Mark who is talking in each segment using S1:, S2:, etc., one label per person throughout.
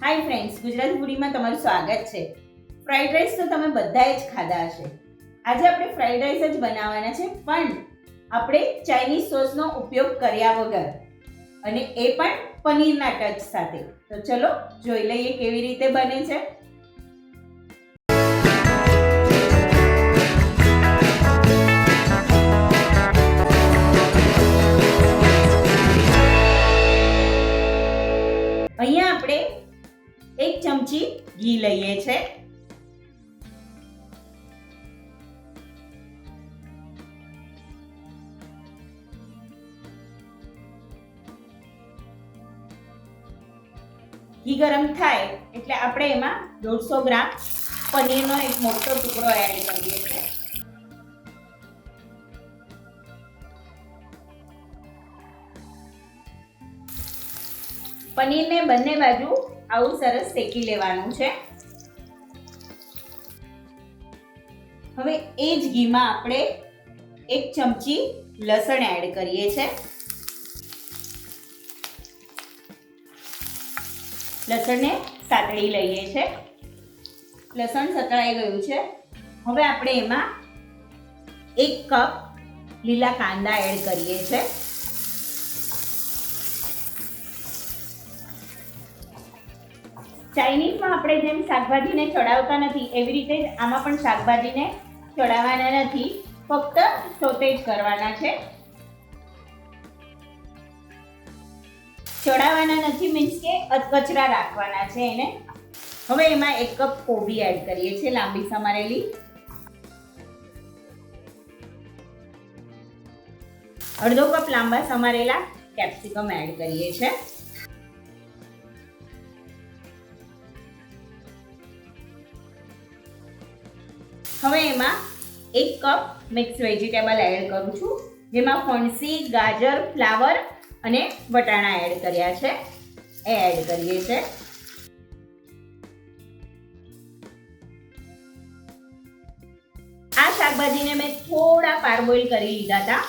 S1: Hi friends Gujarati ફૂડીમાં તમારું સ્વાગત છે. ફ્રાઈડ રાઈસ તો તમે બધાએ જ ખાધા હશે. આજે આપણે ફ્રાઈડ રાઈસ જ બનાવવાના છે, પણ આપણે ચાઇનીઝ સોસનો ઉપયોગ કર્યા વગર અને એ પણ પનીરના ટચ સાથે. તો ચલો જોઈ લઈએ કેવી રીતે બને છે. ચમચી ઘી લઈએ છે. ઘી ગરમ થાય એટલે આપણે એમાં દોઢસો ગ્રામ પનીરનો એક મોટો ટુકડો એડ કરીએ છીએ. પનીરને બંને બાજુ આવું સરસ શેકી લેવાનું છે. હવે એ જ ઘીમાં આપણે એક ચમચી લસણ એડ કરીએ છે. લસણને સાતળી લઈએ છે. લસણ સતળાઈ ગયું છે. હવે આપણે એમાં એક કપ લીલા કાંદા એડ કરીએ છે. ચાઇનીઝમાં આપણે જેમ શાકભાજીને ચડાવતા નથી, એવી રીતે જ આમાં પણ શાકભાજીને ચડાવવાના નથી. ફક્ત સોતે કરવાના છે. ચડાવવાના નથી મીન્સ કે અધકચરા રાખવાના છે એને. હવે એમાં એક કપ કોબી એડ કરીએ છીએ, લાંબી સમારેલી. અડધો કપ લાંબા સમારેલા કેપ્સિકમ એડ કરીએ છીએ. હવે એમાં એક કપ મિક્સ વેજીટેબલ એડ કરું છું, જેમાં ફણસી, ગાજર, ફ્લાવર અને વટાણા એડ કર્યા છે. એ એડ કરીએ છે. આ શાકભાજીને મેં થોડા પારબોઇલ કરી લીધા હતા.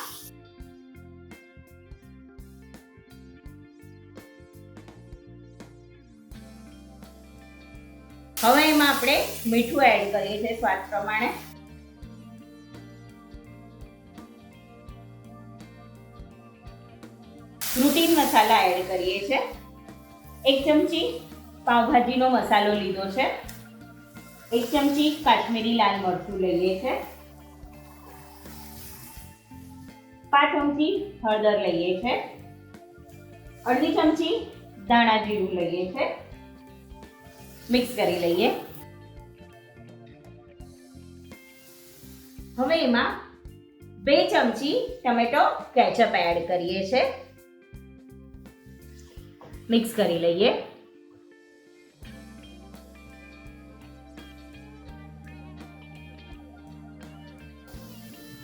S1: હવે એમાં આપણે મીઠું એડ કરીએ છીએ સ્વાદ પ્રમાણે. રૂટીન મસાલા એડ કરીએ છીએ. એક ચમચી પાવભાજીનો મસાલો લીધો છે. એક ચમચી કાશ્મીરી લાલ મરચું લઈએ છે. પાંચ ચમચી હળદર લઈએ છે. અડધી ચમચી ધાણા જીરું લઈએ છે. મિક્સ કરી લઈએ. હવે એમાં બે ચમચી ટમેટો કેચઅપ એડ કરીએ છે. મિક્સ કરી લઈએ.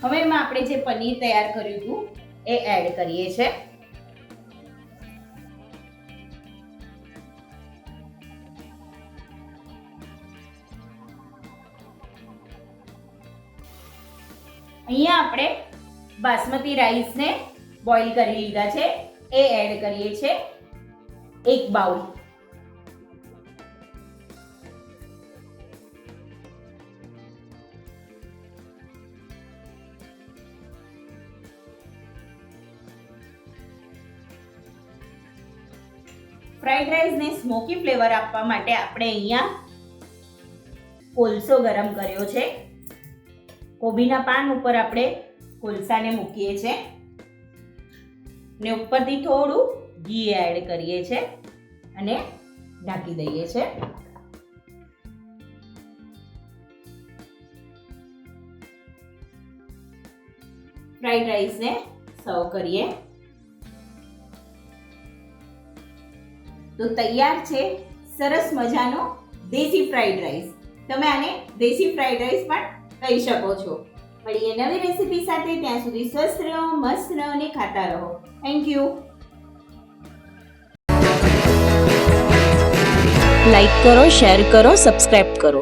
S1: હવે એમાં આપણે જે પનીર તૈયાર કર્યું હતું એ એડ કરીએ છે. અહીંયા આપણે બાસમતી રાઈસને બોઇલ કરી લીધા છે. એ એડ કરીએ છીએ એક બાઉલ. ફ્રાઈડ રાઈસને સ્મોકી ફ્લેવર આપવા માટે આપણે અહીંયા કોલસો ગરમ કર્યો છે. કોબીના પાન ઉપર આપણે કોલસાને મૂકીએ છીએ ને ઉપરથી થોડું ઘી એડ કરીએ છીએ અને ઢાંકી દઈએ છીએ ફ્રાઈડ રાઈસને સર્વ કરીએ. તો તૈયાર છે સરસ મજાનો દેશી ફ્રાઈડ રાઈસ. તમે આને દેશી ફ્રાઈડ રાઈસ પણ કહી શકો છો. મળીએ નવી રેસીપી સાથે. ત્યાં સુધી સ્વસ્થ રહો, મસ્ત રહો અને ખાતા રહો. થેન્ક યુ
S2: લાઈક કરો શેર કરો સબસ્ક્રાઈબ કરો.